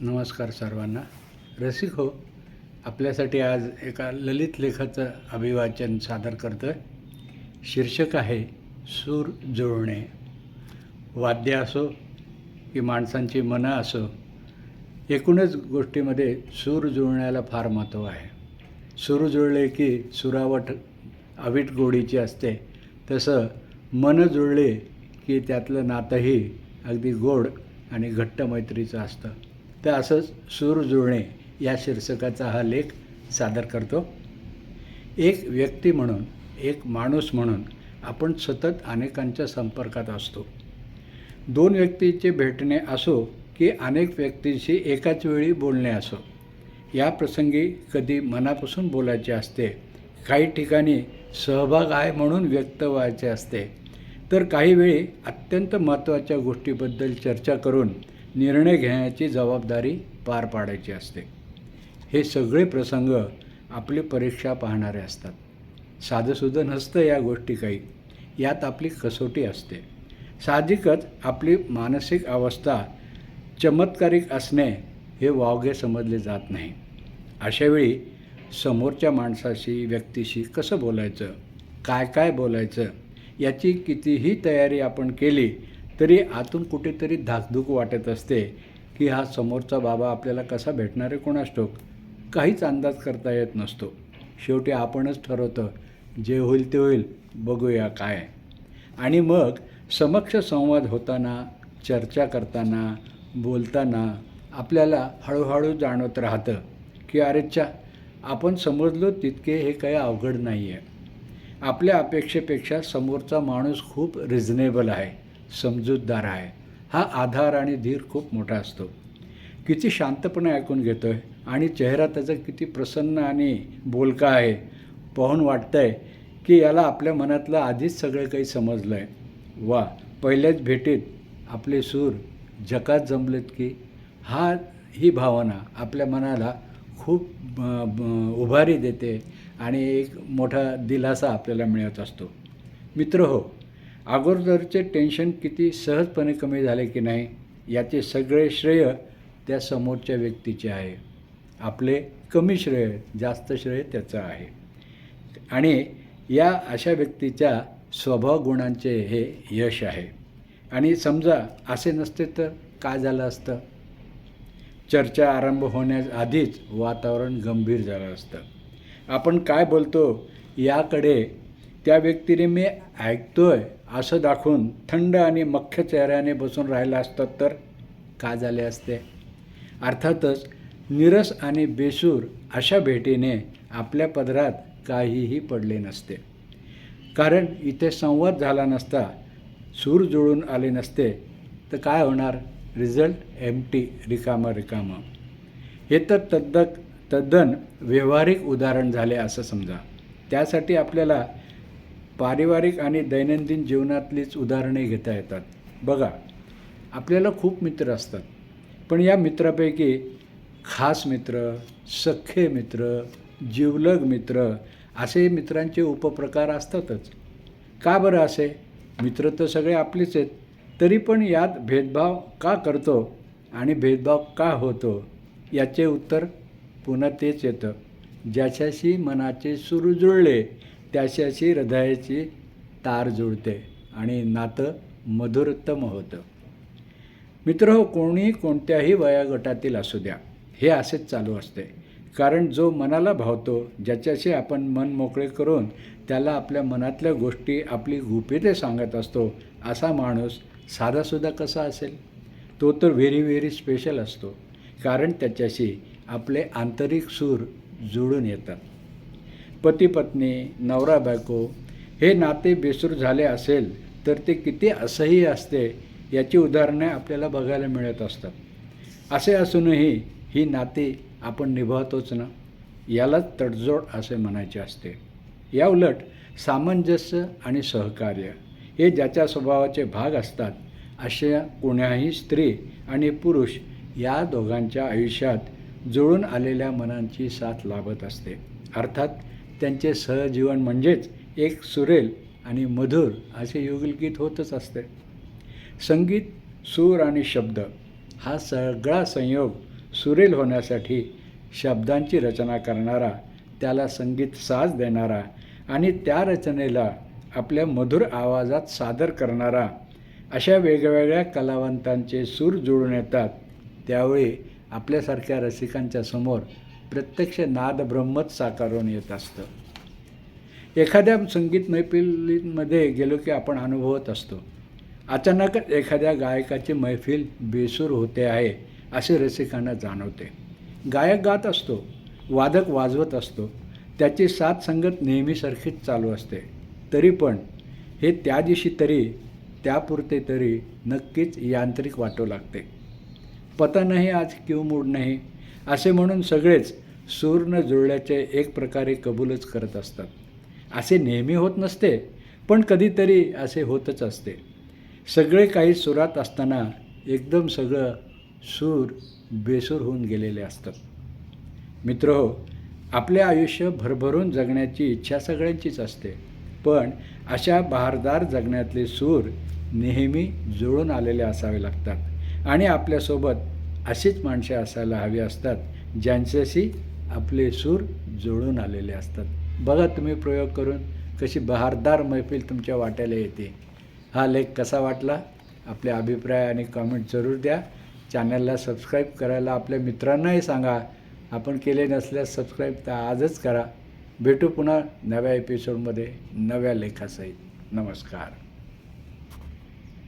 नमस्कार सर्वांना. रसिक हो आपल्यासाठी आज एका ललित लेखाचं अभिवाचन सादर करतो आहे शीर्षक आहे सूर जुळणे. वाद्य असो की माणसांची मनं असो एकूणच गोष्टीमध्ये सूर जुळण्याला फार महत्त्व आहे. सूर जुळले की सुरावट अवीट गोडीची असते. तसं मन जुळले की त्यातलं नातंही अगदी गोड आणि घट्ट मैत्रीचं असतं. तर असंच सूर जुळणे या शीर्षकाचा हा लेख सादर करतो. एक व्यक्ती म्हणून एक माणूस म्हणून आपण सतत अनेकांच्या संपर्कात असतो. दोन व्यक्तीचे भेटणे असो की अनेक व्यक्तींशी एकाच वेळी बोलणे असो या प्रसंगी कधी मनापासून बोलायचे असते काही ठिकाणी सहभाग आहे म्हणून व्यक्त व्हायचे असते तर काही वेळी अत्यंत महत्त्वाच्या गोष्टीबद्दल चर्चा करून निर्णय घेण्याची जबाबदारी पार पाडायची असते. हे सगळे प्रसंग आपली परीक्षा पाहणारे असतात. साधंसुधं नसतं या गोष्टी काही. यात आपली कसोटी असते. साहजिकच आपली मानसिक अवस्था चमत्कारिक असणे हे वावगे समजले जात नाही. अशावेळी समोरच्या माणसाशी व्यक्तीशी कसं बोलायचं? काय काय बोलायचं? याची कितीही तयारी आपण केली तरी आतून कुठेतरी धाकधूक वाटत असते की हा समोरचा बाबा आपल्याला कसा भेटणार आहे कोणास ठाऊक काहीच अंदाज करता येत नसतो. शेवटी आपणच ठरवतं जे होईल ते होईल बघूया काय. आणि मग समक्ष संवाद होताना चर्चा करताना बोलताना आपल्याला हळूहळू जाणवत राहतं की अरेच्छा आपण समजलो तितके हे काही अवघड नाही आहे आपल्या अपेक्षेपेक्षा समोरचा माणूस खूप रिझनेबल आहे. समजूतदार आहे. हा आधार आणि धीर खूप मोठा असतो. किती शांतपणे ऐकून घेतो आहे आणि चेहरा त्याचा किती प्रसन्न आणि बोलका आहे. पाहून वाटतं आहे की याला आपल्या मनातलं आधीच सगळं काही समजलं आहे वा पहिल्याच भेटीत आपले सूर जकात जमलेत की हा ही भावना आपल्या मनाला खूप ब- ब- उभारी देते आणि एक मोठा दिलासा आपल्याला मिळत असतो. मित्र हो अगोदरचे टेन्शन किती सहजपणे कमी झाले की नाही याचे सगळे श्रेय त्या समोरच्या व्यक्तीचे आहे. आपले कमी श्रेय जास्त श्रेय त्याचं आहे. आणि या अशा व्यक्तीच्या स्वभाव गुणांचे हे यश आहे. आणि समजा असे नसते तर काय झालं असतं? चर्चा आरंभ होण्याआधीच वातावरण गंभीर झालं असतं. आपण काय बोलतो याकडे त्या व्यक्तीने मी ऐकतो आहे असं दाखवून थंड आणि मख्य चेहऱ्याने बसून राहिला असतात तर का झाले असते? अर्थातच निरस आणि बेसूर अशा भेटीने आपल्या पदरात काहीही पडले नसते. कारण इथे संवाद झाला नसता सूर जुळून आले नसते तर काय होणार? रिझल्ट एम टी रिकामं रिकामं. हे तर तद्दक तद्दन व्यवहारिक उदाहरण झाले असं समजा. त्यासाठी आपल्याला पारिवारिक आणि दैनंदिन जीवनातलीच उदाहरणे घेता येतात. बघा आपल्याला खूप मित्र असतात. पण या मित्रापैकी खास मित्र सख्खे मित्र जिवलग मित्र असे मित्रांचे उपप्रकार असतातच. का बरं असे? मित्र तर सगळे आपलेच आहेत. तरी पण यात भेदभाव का करतो आणि भेदभाव का होतो? याचे उत्तर पुन्हा तेच येतं. ज्याच्याशी मनाचे सुरू जुळले त्याच्याशी हृदयाची तार जुळते आणि नातं मधुरतम होतं. मित्र हो कोणी कोणत्याही वयागटातील असू द्या हे असेच चालू असते. कारण जो मनाला भावतो ज्याच्याशी आपण मन मोकळे करून त्याला आपल्या मनातल्या गोष्टी आपली गुपिते सांगत असतो असा माणूस साधासुद्धा कसा असेल? तो तर व्हेरी व्हेरी स्पेशल असतो कारण त्याच्याशी आपले आंतरिक सूर जुळून येतात. पती पत्नी नवरा बायको हे नाते बेसूर झाले असेल तर ते किती असह्य असते याची उदाहरणे आपल्याला बघायला मिळत असतात. असे असूनही ही नाती आपण निभावतोच ना? यालाच तडजोड असे म्हणायचे असते. या उलट सामंजस्य आणि सहकार्य हे ज्याच्या स्वभावाचे भाग असतात अशा कोण्याही स्त्री आणि पुरुष या दोघांच्या आयुष्यात जुळून आलेल्या मनांची साथ लाभत असते. अर्थात त्यांचे सहजीवन म्हणजेच एक सुरेल आणि मधुर असे युगलगीत होतच असते. संगीत सूर आणि शब्द हा सगळा संयोग सुरेल होण्यासाठी शब्दांची रचना करणारा त्याला संगीत साज देणारा आणि त्या रचनेला आपल्या मधुर आवाजात सादर करणारा अशा वेगवेगळ्या कलावंतांचे सूर जुळून येतात त्यावेळी आपल्यासारख्या रसिकांच्या समोर प्रत्यक्ष नाद ब्रह्मच साकारून येत असतं. एखाद्या संगीत मैफिलीमध्ये गेलो की आपण अनुभवत असतो. अचानकच एखाद्या गायकाची मैफिल बेसूर होते आहे असे रसिकांना जाणवते. गायक गात असतो वादक वाजवत असतो. त्याची साथ संगत नेहमीसारखीच चालू असते. तरी पण हे त्या दिवशी तरी त्यापुरते तरी नक्कीच यांत्रिक वाटू लागते. पता नाही आज क्यू मूड नाही असे म्हणून सगळेच सूर न जुळल्याचे एक प्रकारे कबूलच करत असतात. असे नेहमी होत नसते पण कधीतरी असे होतच असते. सगळे काही सुरात असताना एकदम सगळं सूर बेसूर होऊन गेलेले असतात. मित्र हो आपले आयुष्य भरभरून जगण्याची इच्छा सगळ्यांचीच असते पण अशा बहारदार जगण्यातले सूर नेहमी जुळून आलेले असावे लागतात आणि आपल्यासोबत अशीच माणसे असायला हवी असतात ज्यांच्याशी आपले सूर जुळून आलेले असतात. बघा तुम्ही प्रयोग करून कशी बहारदार मैफिल तुमच्या वाट्याला येते. हा लेख कसा वाटला? आपले अभिप्राय आणि कमेंट जरूर द्या. चॅनलला सबस्क्राईब करायला आपल्या मित्रांनाही सांगा. आपण केले नसल्यास सबस्क्राईब तर आजच करा. भेटू पुन्हा नव्या एपिसोडमध्ये नव्या लेखासहित. नमस्कार.